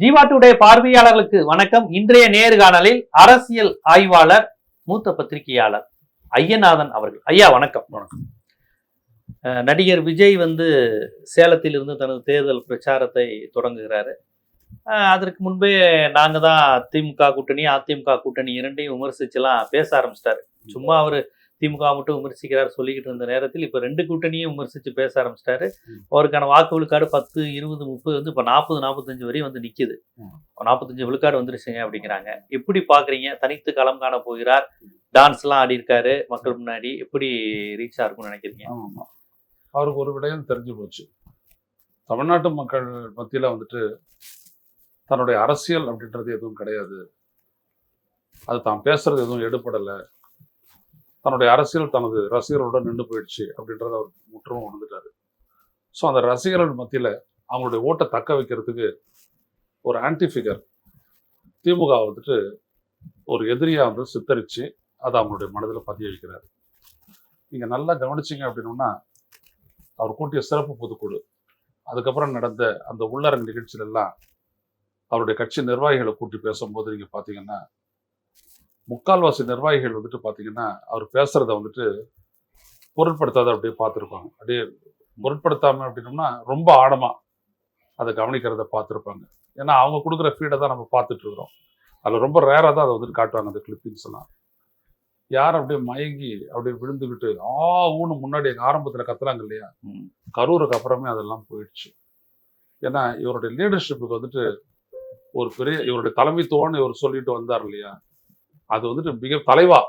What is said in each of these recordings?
ஜீவாட்டுடைய பார்வையாளர்களுக்கு வணக்கம். இன்றைய நேர்காணலில் அரசியல் ஆய்வாளர் மூத்த பத்திரிகையாளர் ஐயநாதன் அவர்கள். ஐயா வணக்கம். வணக்கம். நடிகர் விஜய் வந்து சேலத்தில் இருந்து தனது தேர்தல் பிரச்சாரத்தை தொடங்குகிறாரு. அதற்கு முன்பே நாங்க தான் திமுக கூட்டணி அதிமுக கூட்டணி இரண்டையும் விமர்சிச்செல்லாம் பேச ஆரம்பிச்சிட்டாரு. சும்மா அவரு திமுக மட்டும் விமர்சிக்கிறார் சொல்லிக்கிட்டு இருந்த நேரத்தில் இப்ப ரெண்டு கூட்டணியும் விமர்சிச்சு பேச ஆரம்பிச்சிட்டாரு. அவருக்கான வாக்கு விழுக்காடு பத்து இருபது முப்பது வந்து இப்ப நாற்பது நாற்பத்தஞ்சு வரையும் வந்து நிக்குது. ம். நாற்பத்தஞ்சு விழுக்காடு வந்துருச்சுங்க அப்படிங்கிறாங்க. எப்படி பாக்குறீங்க? தனித்து களம் காண போகிறார். டான்ஸ் எல்லாம் ஆடி இருக்காரு. மக்கள் முன்னாடி எப்படி ரீச்சா இருக்கும்னு நினைக்கிறீங்க? அவருக்கு ஒரு விடயம் தெரிஞ்சு போச்சு. தமிழ்நாட்டு மக்கள் மத்தியில் வந்துட்டு தன்னுடைய அரசியல் அப்படின்றது எதுவும் கிடையாது. அது தான் பேசுறது எதுவும் எடுபடலை. தன்னுடைய அரசியல் தனது ரசிகர்களுடன் நின்று போயிடுச்சு அப்படின்றத அவர் முற்றும் உணர்ந்துட்டாரு. ஸோ அந்த ரசிகர்கள் மத்தியில் அவங்களுடைய ஓட்டை தக்க வைக்கிறதுக்கு ஒரு ஆன்டிஃபிகர் திமுக வந்துட்டு ஒரு எதிரியாக வந்து சித்தரித்து அதை அவங்களுடைய மனதில் பதிய வைக்கிறார். நீங்கள் நல்லா கவனிச்சிங்க அப்படின்னா அவர் கூட்டிய சிறப்பு பொதுக்குழு அதுக்கப்புறம் நடந்த அந்த உள்ளரங்க நிகழ்ச்சியிலெல்லாம் அவருடைய கட்சி நிர்வாகிகளை கூட்டி பேசும்போது நீங்கள் பார்த்தீங்கன்னா முக்கால்வாசி நிர்வாகிகள் வந்துட்டு பாத்தீங்கன்னா அவர் பேசுறத வந்துட்டு பொருட்படுத்தாத அப்படியே பார்த்துருப்பாங்க. அப்படியே பொருட்படுத்தாம அப்படின்னோம்னா ரொம்ப ஆழமா அதை கவனிக்கிறத பார்த்துருப்பாங்க. ஏன்னா அவங்க கொடுக்குற ஃபீடை தான் நம்ம பார்த்துட்டு இருக்கிறோம். அதில் ரொம்ப ரேராக தான் அதை வந்துட்டு காட்டுவாங்க அந்த கிளிப்பிங்ஸ் எல்லாம். யார் அப்படியே மயங்கி அப்படியே விழுந்துக்கிட்டு ஆ ஊன்னு முன்னாடி எங்கள் ஆரம்பத்தில் கத்துறாங்க இல்லையா. கரூருக்கு அப்புறமே அதெல்லாம் போயிடுச்சு. ஏன்னா இவருடைய லீடர்ஷிப்புக்கு வந்துட்டு ஒரு பெரிய இவருடைய தலைமைத்துவம்னு இவர் சொல்லிட்டு வந்தார் இல்லையா? அது வந்துட்டு மிக தலைவா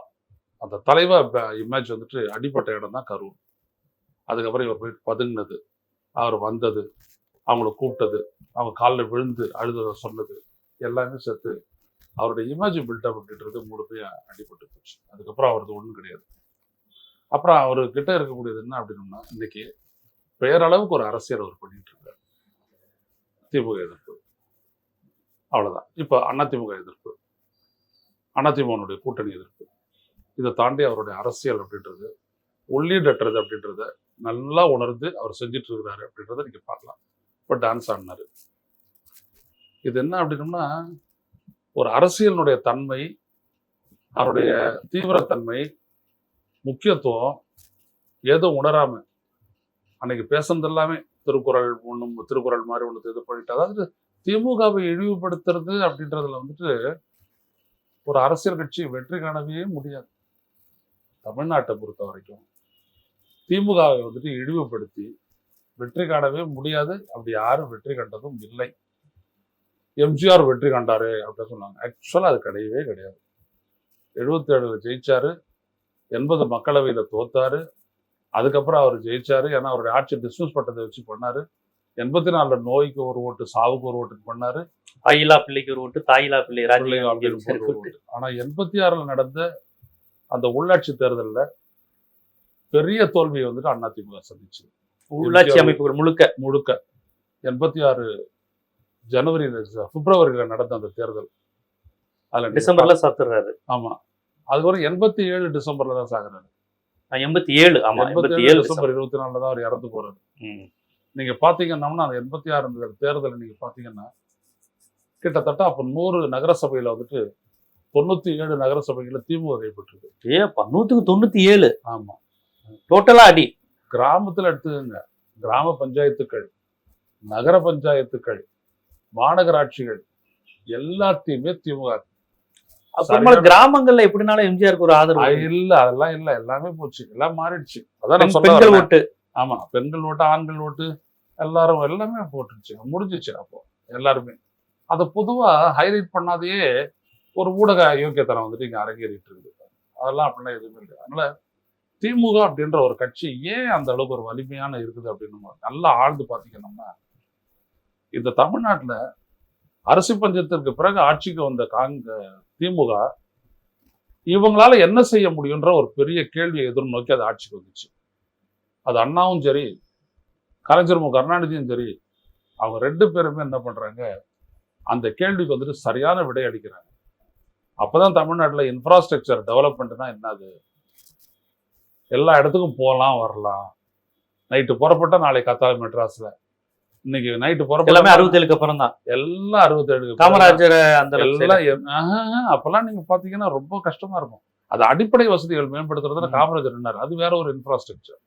அந்த தலைவா இமேஜ் வந்துட்டு அடிப்பட்ட இடம் தான் கரூர். அதுக்கப்புறம் இவர் போய் பதுங்கினது அவர் வந்தது அவங்கள கூப்பிட்டது அவங்க காலில் விழுந்து அழுததை சொன்னது எல்லாமே சேர்த்து அவருடைய இமேஜ் பில்டப் அப்படின்றது மூணு அடிபட்டு போச்சு. அதுக்கப்புறம் அவரது ஒன்றும் கிடையாது. அப்புறம் அவர் கிட்ட இருக்கக்கூடியது என்ன அப்படின்னா இன்னைக்கு பெயரளவுக்கு ஒரு அரசியல் அவர் பண்ணிட்டு இருக்காரு திமுக எதிர்ப்பு. அவ்வளோதான் இப்போ அதிமுக எதிர்ப்பு. அதிமுகனுடைய கூட்டணி எதிர்ப்பு. இதை தாண்டி அவருடைய அரசியல் அப்படின்றது உள்ளீடற்றது அப்படின்றத நல்லா உணர்ந்து அவர் செஞ்சுட்டு இருக்கிறாரு அப்படின்றத நீங்க பார்க்கலாம். இப்போ டான்ஸ் ஆடினாரு. இது என்ன அப்படின்னம்னா ஒரு அரசியலினுடைய தன்மை அவருடைய தீவிரத்தன்மை முக்கியத்துவம் ஏதோ உணராம அன்னைக்கு பேசுனது எல்லாமே திருக்குறள் ஒன்றும் திருக்குறள் மாதிரி ஒன்று இது பண்ணிட்டு அதாவது திமுகவை இழிவுபடுத்துறது அப்படின்றதுல வந்துட்டு ஒரு அரசியல் கட்சி வெற்றி காணவே முடியாது. தமிழ்நாட்டை பொறுத்த வரைக்கும் திமுகவை வந்துட்டு இழிவுபடுத்தி வெற்றி காணவே முடியாது. அப்படி யாரும் வெற்றி கண்டதும் இல்லை. எம்ஜிஆர் வெற்றி கண்டாரு அப்படின்னு சொன்னாங்க. ஆக்சுவலாக அது கிடையவே கிடையாது. எழுபத்தி ஏழில் ஜெயிச்சாரு. எண்பது மக்களவையில் தோத்தாரு. அதுக்கப்புறம் அவர் ஜெயிச்சாரு. ஏன்னா அவருடைய ஆட்சி டிஸ்மிஸ் பட்டதை வச்சு பண்ணாரு. எண்பத்தி நாலுல நோய்க்கு ஒரு ஓட்டு சாவுக்கு ஒரு ஓட்டு பண்ணாரு. தாயிலா பிள்ளைக்கு ஒரு ஓட்டு தாயிலா பிள்ளை பிள்ளைங்க அப்படின்னு ராஜீவ் போட்டு ஒரு ஓட்டு. ஆனா எண்பத்தி ஆறுல நடந்த அந்த உள்ளாட்சி தேர்தல்ல பெரிய தோல்வியை வந்துட்டு அதிமுக சந்திச்சு. உள்ளாட்சி அமைப்புகள் முழுக்க. முழுக்க. எண்பத்தி ஆறு ஜனவரி பிப்ரவரியில நடந்த அந்த தேர்தல். அதுல டிசம்பர்ல சத்துறாரு. ஆமா. அதுக்கப்புறம் எண்பத்தி ஏழு டிசம்பர்ல தான் சாகுறாரு. எண்பத்தி ஏழு ஆமா எண்பத்தி ஏழு டிசம்பர் இருபத்தி நாலுல தான் அவர் இறந்து போறாரு. நீங்க பாத்தீங்கன்னா அந்த எண்பத்தி ஆறு தேர்தலை நீங்க பாத்தீங்கன்னா கிட்டத்தட்ட அப்ப நூறு நகரசபையில வந்துட்டு தொண்ணூத்தி ஏழு நகரசபைகள்ல திமுக கைப்பற்றிருக்கு. ஏப்பா நூத்துக்கு தொண்ணூத்தி ஏழு. ஆமா. டோட்டலா அடி. கிராமத்துல எடுத்துக்கோங்க. கிராம பஞ்சாயத்துக்கள் நகர பஞ்சாயத்துக்கள் மாநகராட்சிகள் எல்லாத்தையுமே திமுக. கிராமங்கள்ல எப்படினாலும் எம்ஜிஆருக்கு ஒரு ஆதரவு இல்ல அதெல்லாம் இல்ல. எல்லாமே போச்சு. எல்லாம் மாறிடுச்சு. அதான் பெண்கள். ஓட்டு. ஆமா. பெண்கள் ஓட்டு ஆண்கள் ஓட்டு எல்லாரும் எல்லாமே போட்டுருச்சு. முடிஞ்சிச்சு அப்போ எல்லாருமே. அதை பொதுவாக ஹைலைட் பண்ணாதையே ஒரு ஊடக அயோக்கியத்தனம் வந்துட்டு இங்கே அரங்கேறிட்டு இருக்குது. அதெல்லாம் அப்படிலாம் எதுவுமே இல்லை. அதனால திமுக அப்படின்ற ஒரு கட்சி ஏன் அந்த அளவுக்கு ஒரு வலிமையான இருக்குது அப்படின்னு நல்லா ஆழ்ந்து பார்த்தீங்கன்னா இந்த தமிழ்நாட்டில் அரசு பஞ்சத்திற்கு பிறகு ஆட்சிக்கு வந்த காங்க திமுக இவங்களால என்ன செய்ய முடியுன்ற ஒரு பெரிய கேள்வியை எதிர்நோக்கி அது ஆட்சிக்கு வந்துச்சு. அது அண்ணாவும் சரி கலைஞர் மு. கருணாநிதியும் சரி அவங்க ரெண்டு பேருமே என்ன பண்றாங்க அந்த கேள்விக்கு வந்துட்டு சரியான விடை அளிக்கிறாங்க. அப்பதான் தமிழ்நாட்டுல இன்ஃப்ராஸ்ட்ரக்சர் டெவலப்மெண்ட்னா என்னது? எல்லா இடத்துக்கும் போகலாம் வரலாம். நைட்டு புறப்பட்டா நாளைக்கு கத்தால மெட்ராஸ்ல. இன்னைக்கு நைட்டு எல்லாமே புறப்பட அறுபத்தேழுக்கு அப்புறம் தான் எல்லாம் அறுபத்தேழு காமராஜர் அந்த எல்லாம் அப்பெல்லாம் நீங்க பாத்தீங்கன்னா ரொம்ப கஷ்டமா இருக்கும். அது அடிப்படை வசதிகள் மேம்படுத்துறதுல. காமராஜர் இருந்தார் அது வேற ஒரு இன்ஃப்ராஸ்ட்ரக்சர்.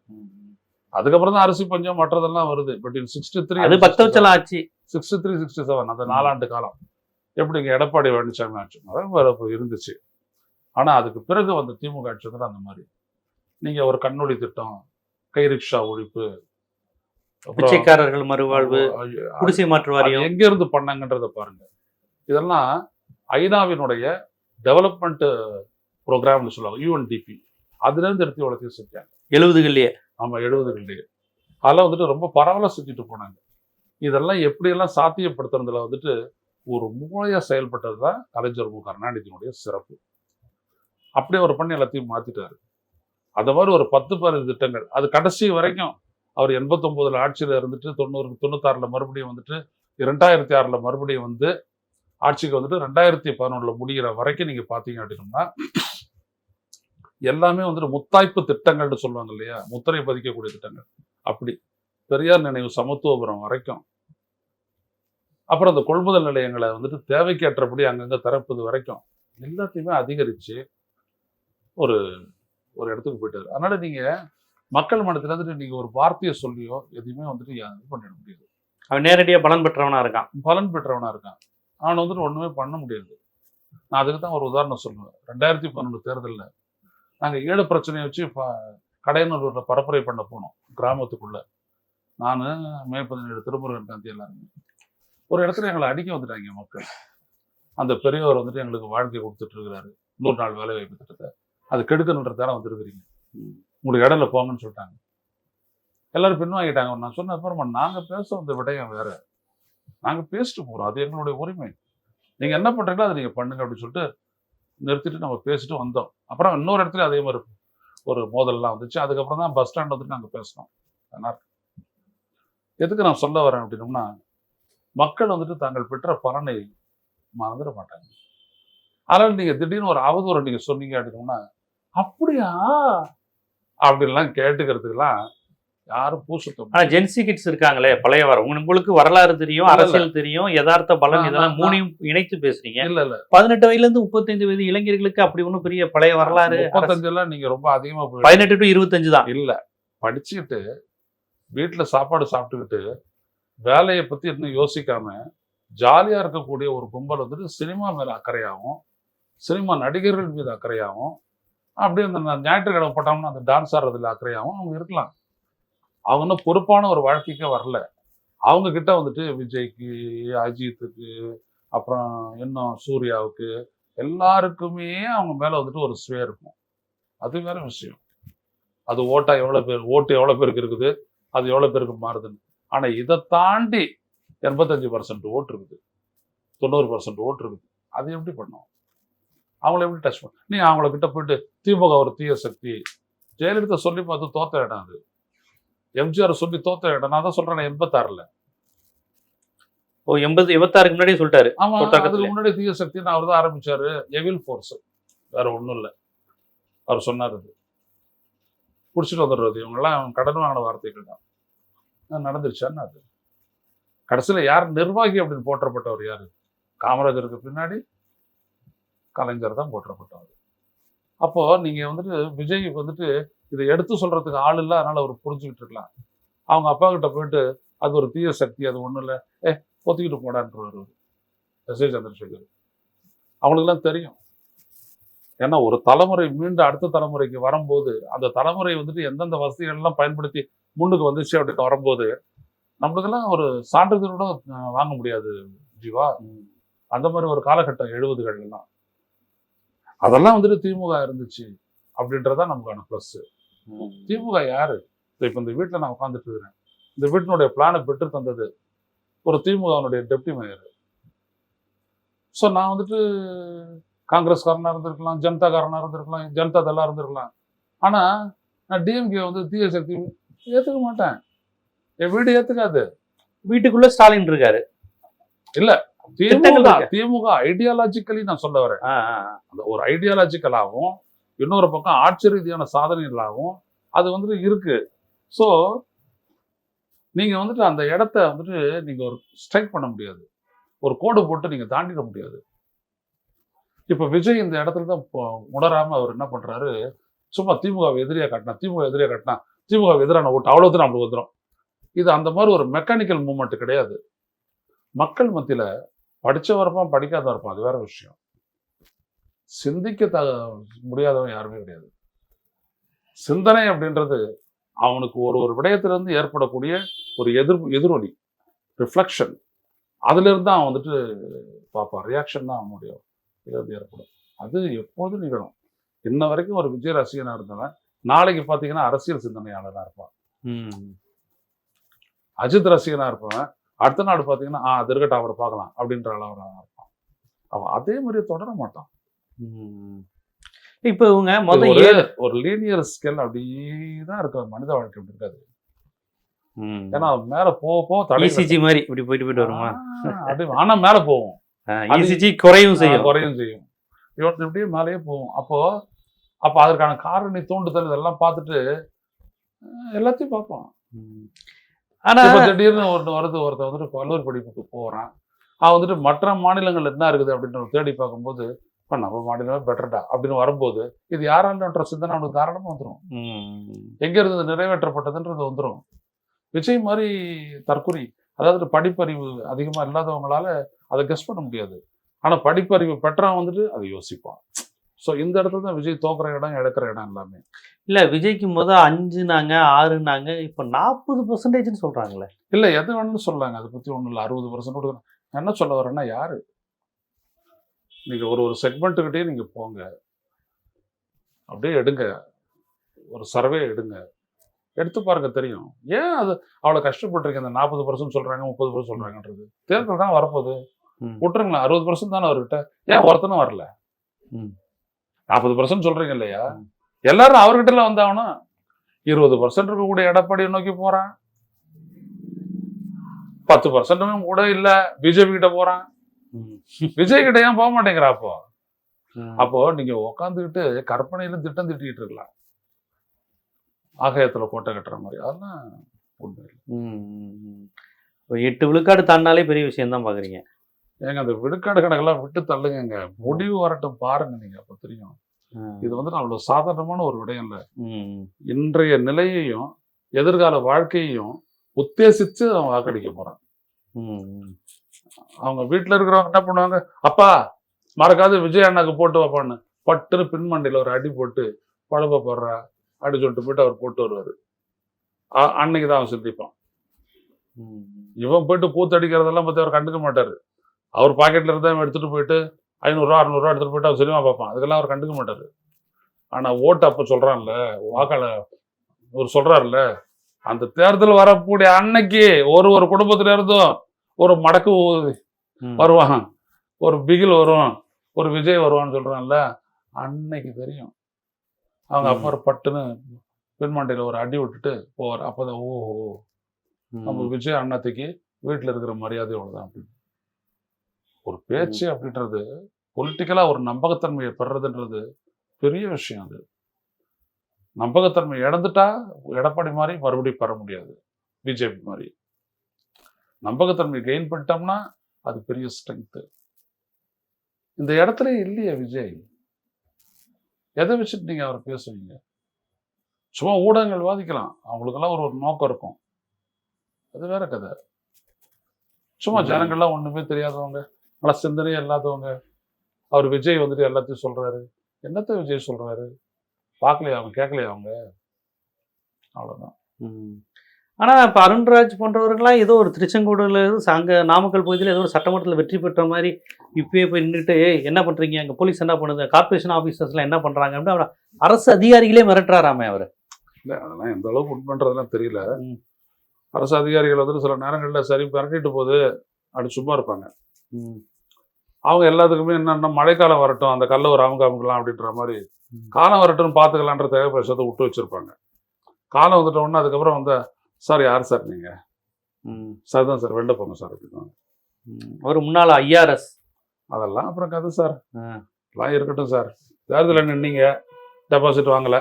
அதுக்கப்புறம் தான் அரிசி பஞ்சம் மற்றதெல்லாம் வருது. பட் இன் சிக்ஸ்டி த்ரீ அது பக்தவச்சலம் ஆச்சு சிக்ஸ்டி த்ரீ சிக்ஸ்டி செவன் அந்த நாலாண்டு காலம். எப்படி இங்க எடப்பாடி பழனிசாமி ஆட்சி? இப்ப இருந்துச்சு. ஆனா அதுக்கு பிறகு வந்த திமுக ஆட்சி வந்து அந்த மாதிரி. நீங்க ஒரு கண்ணொளி திட்டம் கை ரிக்ஷா ஒழிப்பு பிச்சைக்காரர்கள் மறுவாழ்வு குடிசை மாற்று வாரியம். எங்க இருந்து பண்ணாங்கன்றத பாருங்க. இதெல்லாம் ஐநாவினுடைய டெவலப்மெண்ட் ப்ரோக்ராம்னு சொல்லுவாங்க யூஎன்டிபி அதுல இருந்து எடுத்து இவ்வளவு செஞ்சாங்க எழுபதுகள்லயே. ஆமாம் எழுபதுகளிலேயே அதெல்லாம் வந்துட்டு ரொம்ப பரவலாக சுற்றிட்டு போனாங்க. இதெல்லாம் எப்படியெல்லாம் சாத்தியப்படுத்துறதுல வந்துட்டு ஒரு மூளையாக செயல்பட்டது தான் கலைஞர் மு கருணாநிதியினுடைய சிறப்பு. அப்படியே அவர் பண்ணி எல்லாத்தையும் மாற்றிட்டார் அந்த மாதிரி ஒரு பத்து பதினஞ்சு திட்டங்கள். அது கடைசி வரைக்கும் அவர் எண்பத்தொம்போதில் ஆட்சியில் இருந்துட்டு தொண்ணூறு தொண்ணூத்தாறில் மறுபடியும் வந்துட்டு இரண்டாயிரத்தி ஆறில் மறுபடியும் வந்து ஆட்சிக்கு வந்துட்டு ரெண்டாயிரத்தி பதினொன்றில் முடிகிற வரைக்கும் நீங்கள் பார்த்தீங்க அப்படின்னா எல்லாமே வந்துட்டு முத்தாய்ப்பு திட்டங்கள்னு சொல்லுவாங்க இல்லையா? முத்திரை பதிக்கக்கூடிய திட்டங்கள். அப்படி. பெரியார் நினைவு சமத்துவபுரம் வரைக்கும். அப்புறம் அந்த கொள்முதல் நிலையங்களை வந்துட்டு தேவைக்கேற்றபடி அங்கங்க திறப்பது வரைக்கும் எல்லாத்தையுமே அதிகரிச்சு ஒரு ஒரு இடத்துக்கு போயிட்டாரு. அதனால நீங்க மக்கள் மனத்துல வந்துட்டு நீங்க ஒரு வார்த்தையை சொல்லியோ எதையுமே வந்துட்டு இது பண்ணிட முடியாது. அவன் நேரடியா பலன் பெற்றவனா இருக்கான். பலன் பெற்றவனா இருக்கான். அவனை வந்துட்டு ஒண்ணுமே பண்ண முடியாது. நான் அதுக்கு தான் ஒரு உதாரணம் சொல்லுவேன். ரெண்டாயிரத்தி பன்னெண்டு தேர்தல்ல நாங்கள் ஏழு பிரச்சனையை வச்சு ப- கடையனூர்ல பரப்புரை பண்ண போனோம் கிராமத்துக்குள்ள. நான் மே பதினேழு திருமுருகன் காந்தி எல்லாருமே. ஒரு இடத்துல எங்களை அடிக்க வந்துட்டாங்க மக்கள். அந்த பெரியவர் வந்துட்டு எங்களுக்கு வாழ்க்கை கொடுத்துட்டு இருக்கிறாரு நூறு நாள் வேலை வாய்ப்பு திட்டத்தை. அது கெடுக்கணுன்றதால வந்துருக்குறீங்க. உங்களுக்கு இடம்ல போங்கன்னு சொல்லிட்டாங்க. எல்லாரும் பின்வாங்கிட்டாங்க. நான் சொன்ன அப்புறமா நாங்கள் பேச வந்த விடயம் வேற. நாங்கள் பேசிட்டு போகிறோம் அது எங்களுடைய உரிமை. நீங்கள் என்ன பண்ணுறீங்களோ அதை நீங்கள் பண்ணுங்க அப்படின்னு சொல்லிட்டு நிறுத்திட்டு நம்ம பேசிட்டு வந்தோம். அப்புறம் இன்னொரு இடத்துல அதே மாதிரி ஒரு மோதல்லாம் வந்துச்சு. அதுக்கப்புறம் தான் பஸ் ஸ்டாண்ட் வந்துட்டு நாங்கள் பேசினோம். எதுக்கு நான் சொல்ல வரேன் அப்படின்னோம்னா மக்கள் வந்துட்டு தாங்கள் பெற்ற பலனை மறந்துட மாட்டாங்க. அதனால் நீங்கள் திடீர்னு ஒரு அவதூறு நீங்கள் சொன்னீங்க அப்படின்னோம்னா அப்படியா? அப்படின்லாம் கேட்டுக்கிறதுக்கெல்லாம் யாரும் பூசுத்தம் ஆனா ஜென்சி கிட்ஸ் இருக்காங்களே பழைய வர. உங்களுக்கு வரலாறு தெரியும். அரசியல் தெரியும் யதார்த்த பலன் இதெல்லாம் மூணையும் இணைத்து பேசுறீங்க. இல்ல இல்ல. பதினெட்டு வயதுல இருந்து முப்பத்தஞ்சு வயது இளைஞர்களுக்கு அப்படி ஒண்ணும் பெரிய பழைய வரலாறு முப்பத்தஞ்சு எல்லாம் நீங்க ரொம்ப அதிகமா பதினெட்டு டு இருபத்தஞ்சு தான். இல்ல படிச்சுக்கிட்டு வீட்டுல சாப்பாடு சாப்பிட்டுக்கிட்டு வேலையை பத்தி இன்னும் யோசிக்காம ஜாலியா இருக்கக்கூடிய ஒரு கும்பல் வந்துட்டு சினிமா மேல அக்கறையாகும் சினிமா நடிகர்கள் மீது அக்கறையாகும் அப்படியே அந்த ஞாயிற்றுக்கிழமை போட்டோம்னா அந்த டான்ஸ் ஆடுறதுல அக்கறையாகவும் அவங்க இருக்கலாம். அவங்க இன்னும் பொறுப்பான ஒரு வாழ்க்கைக்கே வரல. அவங்க கிட்ட வந்துட்டு விஜய்க்கு அஜித்துக்கு அப்புறம் இன்னும் சூர்யாவுக்கு எல்லாருக்குமே அவங்க மேலே வந்துட்டு ஒரு ஸ்வே இருக்கும். அது வேற விஷயம். அது ஓட்டா எவ்வளோ பேர் ஓட்டு எவ்வளோ பேருக்கு இருக்குது அது எவ்வளோ பேருக்கு மாறுதுன்னு. ஆனால் இதை தாண்டி எண்பத்தஞ்சு பர்சன்ட் ஓட்டு இருக்குது. தொண்ணூறு பர்சன்ட் ஓட்டு இருக்குது. அது எப்படி பண்ணும்? அவங்கள எப்படி டச் பண்ண? நீ அவங்கள கிட்ட போயிட்டு திமுக ஒரு தீய சக்தி ஜெயலலிதா சொல்லி பார்த்து தோத்த இடம் அது. எம்ஜிஆர் சொல்லி தோத்த இடம் நான் தான் சொல்றேன் எண்பத்தாறுல. ஓ எண்பது எண்பத்தாறுக்கு முன்னாடியே சொல்லிட்டாரு ஆமா. அதுக்கு முன்னாடி தீய சக்தின்னு அவர் தான் ஆரம்பிச்சாரு. எவில் ஃபோர்ஸ் வேற ஒண்ணும் இல்ல. அவர் சொன்னார் அது. புடிச்சிட்டு வந்துடுறது. இவங்கெல்லாம் கடன் வாங்கின வார்த்தைகள் தான். நடந்துருச்சான்னு அது. கடைசியில யார் நிர்வாகி அப்படின்னு போற்றப்பட்டவர் யாரு? காமராஜருக்கு பின்னாடி கலைஞர் தான் போற்றப்பட்டவர். அப்போ நீங்க வந்துட்டு விஜய் வந்துட்டு இதை எடுத்து சொல்றதுக்கு ஆள் இல்லை அதனால அவர் புரிஞ்சுக்கிட்டு இருக்கலாம். அவங்க அப்பா கிட்ட போயிட்டு அது ஒரு தீய சக்தி அது ஒன்றும் இல்லை. ஏ பொத்திக்கிட்டு போடான்றாரு எஸ். ஏ. சந்திரசேகர். அவங்களுக்குலாம் தெரியும். ஏன்னா ஒரு தலைமுறை மீண்டும் அடுத்த தலைமுறைக்கு வரும்போது அந்த தலைமுறை வந்துட்டு எந்தெந்த வசதிகள்லாம் பயன்படுத்தி முன்னுக்கு வந்துச்சு அப்படின்னு வரும்போது நம்மளுக்கெல்லாம் ஒரு சான்றிதழ் கூட வாங்க முடியாது ஜீவா. அந்த மாதிரி ஒரு காலகட்டம் எழுபதுகள் எல்லாம் அதெல்லாம் வந்துட்டு திமுக இருந்துச்சு அப்படின்றதான் நமக்கான ப்ளஸ் திமுக யாரு? இப்ப இந்த வீட்டுல நான் உட்காந்துட்டு இருக்கிறேன். இந்த வீட்டினுடைய பிளானை பெற்று தந்தது ஒரு திமுகவினுடைய டெப்டி மேயர். ஸோ நான் வந்துட்டு காங்கிரஸ்காரனா இருந்திருக்கலாம் ஜனதாக்காரனா இருந்திருக்கலாம் ஜனதா தளா இருந்திருக்கலாம். ஆனா நான் டிஎம்கே வந்து தீய சக்தி ஏத்துக்க மாட்டேன். என் வீடு ஏத்துக்காது. வீட்டுக்குள்ள ஸ்டாலின் இருக்காரு. திட்டங்கள் திமுக. திமுக ஐடியாலஜிக்கலி நான் சொல்ல வரேன். அந்த ஒரு ஐடியாலஜிக்கலாகவும் இன்னொரு பக்கம் ஆட்சி ரீதியான சாதனைகளாகவும் அது வந்துட்டு இருக்கு. ஸோ நீங்க வந்துட்டு அந்த இடத்த வந்துட்டு நீங்க ஒரு ஸ்ட்ரைக் பண்ண முடியாது. ஒரு கோடு போட்டு நீங்க தாண்டிட முடியாது. இப்ப விஜய் இந்த இடத்துல தான் உணராம அவர் என்ன பண்றாரு? சும்மா திமுக எதிரியா காட்டினா திமுக எதிரியா காட்டினா திமுக எதிரான ஓட்டு அவ்வளவுதான் நம்மளுக்கு வந்துடும் இது அந்த மாதிரி ஒரு மெக்கானிக்கல் மூமெண்ட் கிடையாது. மக்கள் மத்தியில படிச்சவன் இருப்பான் படிக்காதவன் இருப்பான் அது வேற விஷயம். சிந்திக்க த முடியாதவன் யாருமே கிடையாது. சிந்தனை அப்படின்றது அவனுக்கு ஒரு ஒரு விடயத்திலிருந்து ஏற்படக்கூடிய ஒரு எதிர் எதிரொலி ரிஃப்ளெக்ஷன் அதுல இருந்து அவன் வந்துட்டு பார்ப்பான். ரியாக்ஷன் தான் அவனுடைய இதிலிருந்து ஏற்படும். அது எப்போதும் நிகழும். இன்ன வரைக்கும் ஒரு விஜய் ரசிகனா இருந்தவன் நாளைக்கு பார்த்தீங்கன்னா அரசியல் சிந்தனையாளனா இருப்பான். அஜித் ரசிகனா இருப்பவன் அடுத்த நாள் பார்த்தீங்கன்னா ஆ அது இருக்கட்டும் அவரை பார்க்கலாம் அப்படின்ற அளவில் இருப்பான். அவன் அதே மாதிரியே தொடர மாட்டான். இப்ப இவங்க மொத ஒரு ஏழு ஒரு லீனியர் ஸ்கேல் அப்படியே தான் இருக்கும் மனித வாழ்க்கை அப்படி இருக்காது. ஏன்னா மேல போக போக ECG மாதிரி இப்படி போயிட்டு போயிட்டு வருமா? அப்படி ஆனா மேல போவோம். இசிஜி குறையும் செய்யும். குறையும் செய்யும். இவன் இப்படியே மேலேயே போகும் அப்போ அப்ப அதற்கான காரணி தூண்டுதல் இதெல்லாம் பார்த்துட்டு எல்லாத்தையும் பார்ப்பான். ஆனா திடீர்னு ஒருத்தன் வருது ஒருத்தன் வந்துட்டு கல்லூரி படிப்புக்கு போறான். அவன் வந்துட்டு மற்ற மாநிலங்கள் என்ன இருக்குது அப்படின்னு தேடி பார்க்கும்போது இப்ப நம்ம மாநிலமே பெட்டர்டா அப்படின்னு வரும்போது இது யாரான்ற சிந்தனை அவனுக்கு காரணமா வந்துடும். எங்க இருந்து இது நிறைவேற்றப்பட்டதுன்றது வந்துடும் விஜய் மாதிரி தற்குறி அதாவது படிப்பறிவு அதிகமா இல்லாதவங்களால அதை கெஸ் பண்ண முடியாது. ஆனா படிப்பறிவு பெற்றவன் வந்துட்டு அதை யோசிப்பான். ஸோ இந்த இடத்துல தான் விஜய் தோக்குற இடம் இழக்கிற இடம் எல்லாமே. இல்ல விஜய்க்கு முத அஞ்சுனாங்க ஆறுனாங்க இப்ப நாற்பது பர்சன்டேஜ்னு சொல்றாங்களே. இல்ல எது வேணும்னு சொல்லலாங்க அதை பத்தி ஒண்ணும் இல்லை. அறுபது பர்சன்ட் கொடுக்குறேன் நான் என்ன சொல்ல வரேன்னா யாரு? நீங்க ஒரு ஒரு செக்மெண்ட்டுக்கிட்டே நீங்க போங்க. அப்படியே எடுங்க. ஒரு சர்வே எடுங்க. எடுத்து பாருங்க தெரியும். ஏன் அது அவ்வளவு கஷ்டப்பட்டிருக்கீங்க? இந்த நாற்பது பர்சன்ட் சொல்றாங்க முப்பது பர்சன்ட் சொல்றாங்கன்றது. தேர்தல் தான் வரப்போகுது. விட்டுருங்களேன். அறுபது பர்சன்ட் தானே அவர்கிட்ட. ஏன் ஒருத்தனும் வரல. நாற்பது பர்சன்ட் சொல்றீங்க இல்லையா? எல்லாரும் அவர்கிட்ட வந்தாகணும். இருபது பர்சன்ட் இருக்கக்கூடிய எடப்பாடியை நோக்கி போறான். பத்து பர்சன்டும் கூட இல்ல. பிஜேபி கிட்ட போறான். விஜய் கிட்ட ஏன் போக மாட்டேங்கிறா அப்போ. அப்போ நீங்க உட்காந்துக்கிட்டு கற்பனையில திட்டம் திட்டிட்டு இருக்கலாம். ஆகாயத்துல கோட்டை கட்டுற மாதிரி. அதெல்லாம் உண்மை எட்டு விழுக்காடு தாண்டினாலே பெரிய விஷயம் தான் பாக்குறீங்க. ஏங்க அந்த விழுக்காடு கணக்கெல்லாம் விட்டு தள்ளுங்க முடிவு வரட்டும் பாருங்க நீங்க அப்ப தெரியும். இது வந்து அவ்வளவு சாதாரணமான ஒரு விடயம் இல்ல. இன்றைய நிலையையும் எதிர்கால வாழ்க்கையையும் உத்தேசித்து அவன் வாக்களிக்க போறான். அவங்க வீட்டுல இருக்கிறவங்க என்ன பண்ணுவாங்க? அப்பா மறக்காத விஜய் அண்ணாக்கு போட்டு வைப்பான்னு. பட்டுன்னு பின்மண்டையில ஒரு அடி போட்டு பழப்ப போடுறா அடி சொல்லிட்டு போயிட்டு அவர் போட்டு வருவாரு. அன்னைக்கு தான் அவன் சிந்திப்பான். இவன் போயிட்டு கூத்தடிக்கிறதெல்லாம் பத்தி அவர் கண்டுக்க மாட்டாரு. அவர் பாக்கெட்ல இருந்தா இவன் எடுத்துட்டு போயிட்டு ஐநூறுரூவா அறுநூறுவா எடுத்துட்டு போயிட்டு அவர் சினிமா பார்ப்பான் அதுக்கெல்லாம் அவர் கண்டுக்க மாட்டாரு ஆனா ஓட்டு அப்ப சொல்றான்ல வாக்காளர் ஒரு சொல்றாருல்ல அந்த தேர்தல் வரக்கூடிய அன்னைக்கு ஒரு ஒரு குடும்பத்துல இருந்தும் ஒரு மடக்கு. வருவான் ஒரு பிகில் வரும் ஒரு விஜய் வருவான்னு சொல்றான்ல அன்னைக்கு தெரியும் அவங்க ம். அப்புறம் பட்டுன்னு பின்மண்டையில ஒரு அடி விட்டுட்டு போவார் அப்பதான் ஓஹோ நம்ம. விஜய் அண்ணாத்துக்கு வீட்டுல இருக்கிற மரியாதை அவ்வளவுதான் அப்படின்னு ஒரு பேச்சு அப்படின்றது பொலிட்டிக்கலா ஒரு நம்பகத்தன்மையை பெறுறதுன்றது பெரிய விஷயம் அது. நம்பகத்தன்மை இழந்துட்டா எடப்பாடி மாதிரி மறுபடியும் பெற முடியாது. பிஜேபி மாதிரி. நம்பகத்தன்மை கெயின் பண்ணிட்டோம்னா அது பெரிய ஸ்ட்ரென்த் இந்த இடத்துல இல்லையே விஜய். எதை வச்சுட்டு நீங்க அவரை பேசுவீங்க சும்மா ஊடகங்கள் வாதிக்கலாம். அவங்களுக்கெல்லாம் ஒரு ஒரு நோக்கம் இருக்கும். அது வேற கதை. சும்மா. ஜனங்கள்லாம் ஒண்ணுமே தெரியாதவங்க. நல்லா சிந்தனையே இல்லாதவங்க. அவர் விஜய் வந்துட்டு எல்லாத்தையும் சொல்றாரு. என்னத்த விஜய் சொல்றாரு? பார்க்கலையா? அவங்க கேட்கலையா அவங்க? அவ்வளவுதான். ம். ஆனா இப்ப அருண்ராஜ் போன்றவர்கள்லாம் ஏதோ ஒரு திருச்செங்கோடுல அங்க நாமக்கல் பகுதியில் ஏதோ ஒரு சட்டமன்றத்தில் வெற்றி பெற்ற மாதிரி இப்பயே போய் நின்றுட்டு என்ன பண்றீங்க? அங்க போலீஸ் என்ன பண்ணுது? கார்பரேஷன் ஆபீசர்ஸ்லாம் என்ன பண்றாங்க? அப்படின்னு அவரை அரசு அதிகாரிகளே மிரட்டுறாராமே அவர். இல்ல அதெல்லாம் எந்த அளவுக்கு உட் பண்றதுலாம் தெரியல. அரசு அதிகாரிகள் வந்துட்டு சில நேரங்கள்ல சரி மிரட்டிட்டு போது அப்படி சும்மா இருப்பாங்க. அவங்க எல்லாத்துக்குமே என்னன்னா மழைக்காலம் வரட்டும் அந்த கல்ல ஒரு அவங்க அமுக்கலாம் அப்படின்ற மாதிரி. காலம் வரட்டும்னு பார்த்துக்கலான்ற தேவை விஷயத்தை விட்டு வச்சிருப்பாங்க. காலம் வந்துட்ட உடனே அதுக்கப்புறம் வந்து சார் யார் சார் நீங்க? சார் தான் சார் வெளில போங்க சார் அப்படின்னு ஒரு முன்னாள் ஐஆர்எஸ் அதெல்லாம் அப்புறம் கதை சார். எல்லாம் இருக்கட்டும் சார். தேர்தலில் நின்னீங்க டெபாசிட் வாங்கல.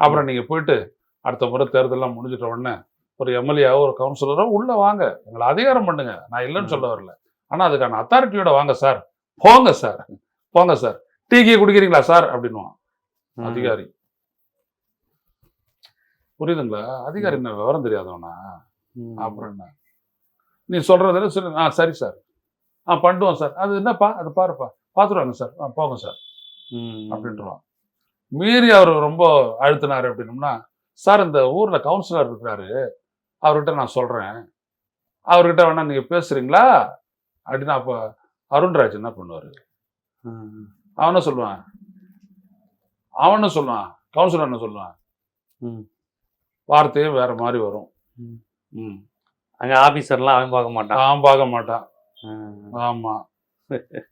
அப்புறம் நீங்க போயிட்டு அடுத்த முறை தேர்தல்லாம் முடிஞ்சிட்ட உடனே ஒரு எம்எல்ஏவோ ஒரு கவுன்சிலரோ உள்ள வாங்க. எங்களை அதிகாரம் பண்ணுங்க. நான் இல்லைன்னு சொல்ல வரல. ஆனா அதுக்கான அத்தாரிட்டியோட வாங்க சார் போங்க சார் போங்க சார் டீ கீ குடிக்கிறீங்களா சார் அப்படின்னுவான். ம். அதிகாரி. புரியுதுங்களா? அதிகாரி என்ன விவரம் தெரியாதவனா. அப்புறம் என்ன நீ சொல்றது சரி ஆ சரி சார் ஆ பண்ணுவோம் சார் அது என்னப்பா? அது பாருப்பா. பார்த்துருவாங்க சார் ஆ போங்க சார் ம். அப்படின்றான் மீறி அவர் ரொம்ப அழுத்தினாரு அப்படின்னம்னா சார் இந்த ஊர்ல கவுன்சிலர் இருக்கிறாரு. அவர்கிட்ட நான் சொல்றேன். அவர்கிட்ட வேணா நீங்க பேசுறீங்களா? அப்படின்னா அப்ப அருண்ராஜ் என்ன பண்ணுவாரு? ம். அவன சொல்லுவான். அவன சொல்லுவான். கவுன்சிலர் என்ன சொல்லுவான். ம். வார்த்தையே வேற மாதிரி வரும். ம். அங்க ஆபீசர்லாம் அவன் பார்க்க மாட்டான். அவன் பார்க்க மாட்டான். ம். ஆமா.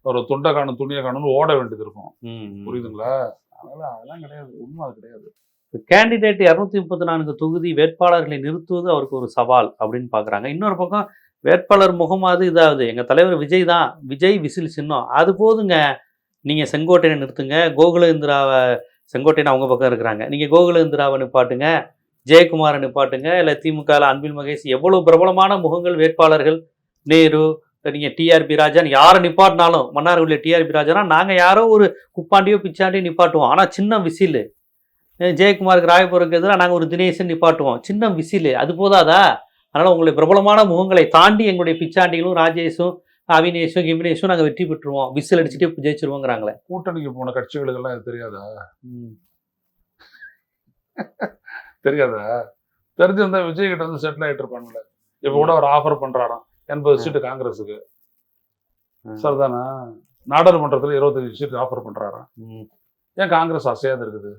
ஒரு துண்டை காணும் துணியை காணும்னு ஓட வேண்டியது இருக்கும். புரியுதுங்களா? அதனால அதெல்லாம் கிடையாது. உண்மை அது கிடையாது. கேண்டிடேட் இரநூத்தி முப்பத்தி நான்கு தொகுதி வேட்பாளர்களை நிறுத்துவது அவருக்கு ஒரு சவால் அப்படின்னு பார்க்குறாங்க. இன்னொரு பக்கம் வேட்பாளர் முகமாவது இதாகுது. எங்கள் தலைவர் விஜய் தான். விஜய் விசில் சின்னம். அது போதுங்க. நீங்கள் செங்கோட்டையை நிறுத்துங்க. கோகுலேந்திராவை செங்கோட்டையன் அவங்க பக்கம் இருக்கிறாங்க. நீங்கள் கோகுலேந்திராவை நிப்பாட்டுங்க. ஜெயக்குமாரை நிப்பாட்டுங்க. இல்லை திமுகவில் அன்பில் மகேஷ் எவ்வளோ பிரபலமான முகங்கள் வேட்பாளர்கள்? நேரு நீங்கள் டிஆர்பி ராஜான்னு யாரை நிப்பாட்டினாலும் மன்னார்குடியில் டிஆர்பி ராஜானா நாங்கள் யாரோ ஒரு குப்பாண்டியோ பிச்சாண்டியோ நிப்பாட்டுவோம். ஆனால் சின்ன விசில். ஜெயக்குமாருக்கு ராயபுரக்கு எதிராக நாங்கள் ஒரு தினேசன் நிப்பாட்டுவோம். சின்ன விசில். அது போதாதா? அதனால் உங்களுடைய பிரபலமான முகங்களை தாண்டி எங்களுடைய பிச்சாண்டிகளும் ராஜேஷும் அவினேஷும் கிமினேஷும் நாங்கள் வெற்றி பெற்றுருவோம். விசில் அடிச்சுட்டே ஜெயிச்சிருவோங்கிறாங்களே. கூட்டணிக்கு போன கட்சிகளுக்கெல்லாம் இது தெரியாதா? தெரியாதா? தெரிஞ்சிருந்தா விஜய் கிட்ட வந்து செட்டில் ஆயிட்டு இருப்பாங்கல்ல இப்ப கூட ஒரு ஆஃபர் பண்றாராம். எண்பது சீட்டு காங்கிரஸுக்கு. சரிதானா? நாடாளுமன்றத்துல இருபத்தஞ்சு சீட்டு ஆஃபர் பண்றாராம். ம். ஏன் காங்கிரஸ் அசையாது இருக்குது?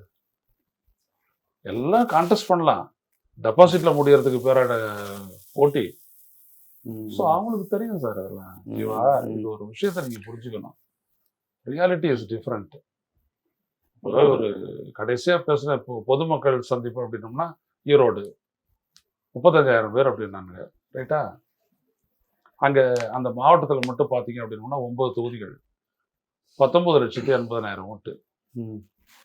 எல்லாம் கான்டெஸ்ட் பண்ணலாம். டெபாசிட்ல முடியறதுக்கு பேரோட போட்டி. ஸோ அவங்களுக்கு தெரியும் சார் அதெல்லாம். ஓகேவா ம். இது ஒரு விஷயத்த நீங்க புரிஞ்சுக்கணும். ரியாலிட்டி இஸ் டிஃப்ரெண்ட் ஒரு கடைசியா பேசுன பொதுமக்கள் சந்திப்பு அப்படின்னோம்னா ஈரோடு. முப்பத்தஞ்சாயிரம் பேர் அப்படின்னாங்க. ரைட்டா அங்க அந்த மாவட்டத்துல மட்டும் பாத்தீங்க அப்படின்னோம்னா ஒன்பது தொகுதிகள். பத்தொன்பது லட்சத்தி எண்பதனாயிரம் ஓட்டு. ம்.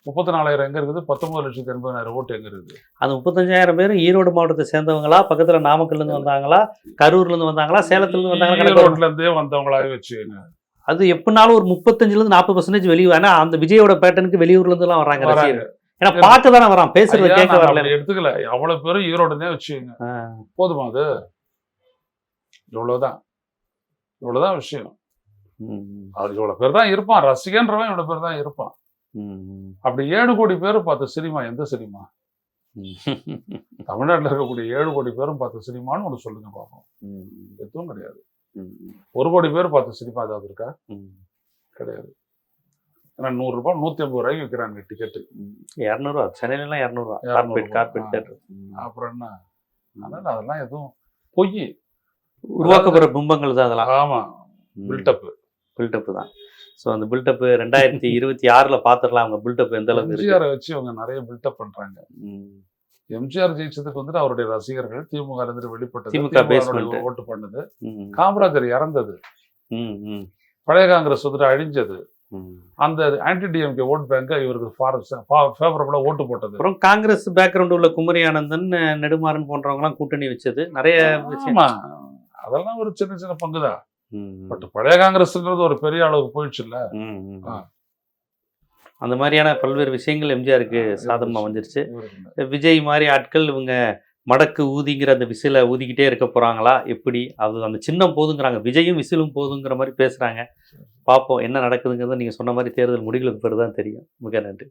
முப்பத்தி நாலாயிரம் எங்க இருக்குது? பத்தொன்பது லட்சத்தி எண்பதனாயிரம் ஓட்டு எங்க இருக்குது? அந்த முப்பத்தஞ்சாயிரம் பேர் ஈரோடு மாவட்டத்தை சேர்ந்தவங்களா? பக்கத்தில் நாமக்கல்ல இருந்து வந்தாங்களா? கரூர்ல இருந்து வந்தாங்களா? சேலத்துல இருந்து வந்தாங்களா? கணக்கு வரும். ஈரோட்ல இருந்தே வந்தவங்களாவே வச்சுக்கோங்க. அது எப்படினாலும் ஒரு முப்பத்தஞ்சுல இருந்து நாற்பது பர்சன்டேஜ் வெளியே ஏன்னா அந்த விஜயோட பேட்டனுக்கு வெளியூர்ல இருந்து எல்லாம் வராங்க. ரசிகர்கள் ஏன்னா பார்க்க தானே வரான். பேசுறத கேட்க வரல. எடுத்துக்கல. அவ்வளவு பேரும் ஈரோடுனே வச்சுக்கோங்க. போதுமா அது? இவ்வளவுதான். இவ்வளவுதான் விஷயம். அது இவ்வளவு பேர் தான் இருப்பான். ரசிகன்றவன் இவ்வளவு பேர் தான் இருப்பான். அப்படி ஏழு கோடி பேரும் பார்த்த சினிமா எந்த சினிமா. தமிழ்நாட்டுல இருக்கக்கூடிய ஏழு கோடி பேரும் பார்த்த சினிமான்னு ஒன்று சொல்லுங்க பார்ப்போம் எதுவும் கிடையாது. ஒரு கோடி பேர் பார்த்த சினிமா ஏதாவது இருக்கா? ம், கிடையாது. ஏன்னா நூறு ரூபாய் நூத்தி ஐம்பது ரூபாய்க்கு விற்கிறாங்க டிக்கெட்டு. இரநூறுவா சென்னையில எல்லாம் இரநூறுவா. Carpet carpet. தேட்டர் அப்புறம் என்ன? அதனால அதெல்லாம் எதுவும் பொய். உருவாக்கப்படுற பிம்பங்கள் தான் அதெல்லாம். ஆமா. பில்டப் பில்டப் தான். ஸோ அந்த பில்டப் ரெண்டாயிரத்தி இருபத்தி ஆறுல பாத்துடலாம் அவங்க பில்டப் எந்த அளவுக்கு எம்ஜிஆரை வச்சு அவங்க நிறைய பில்டப் பண்றாங்க. ம், எம்ஜிஆர் ஜெயிச்சதுக்கு வந்துட்டு அவருடைய ரசிகர்கள் திமுக இருந்து வெளிப்பட்டது திமுக. ஓட்டு பண்ணது. காமராஜர் இறந்தது. பழைய காங்கிரஸ் வந்துட்டு அழிஞ்சது. அந்த ஆன்டி டிஎம்கே ஓட் பேங்க இவருக்கு ஃபேவரபிளா ஓட்டு போட்டது. அப்புறம் காங்கிரஸ் பேக்ரவுண்ட் உள்ள குமரி ஆனந்தன் நெடுமாறன் போன்றவங்க எல்லாம் கூட்டணி வச்சது. நிறைய அதெல்லாம் ஒரு சின்ன சின்ன பங்குதான். ம், பட் பழைய காங்கிரஸ்ன்றது ஒரு பெரிய அளவுக்கு போயிடுச்சு இல்ல. அந்த மாதிரியான பல்வேறு விஷயங்கள் எம்ஜிஆருக்கு சாதகமா வந்துருச்சு. விஜய் மாதிரி ஆட்கள் இவங்க மடக்கு ஊதிங்கிற அந்த விசில ஊதிக்கிட்டே இருக்க போறாங்களா? எப்படி? அது அந்த சின்னம் போதுங்கிறாங்க. விஜயும் விசிலும் போதுங்கிற மாதிரி பேசுறாங்க. பார்ப்போம் என்ன நடக்குதுங்கிறத நீங்க சொன்ன மாதிரி தேர்தல் முடிவுகளுக்கு பிறகு தான் தெரியும். மிக நன்றி.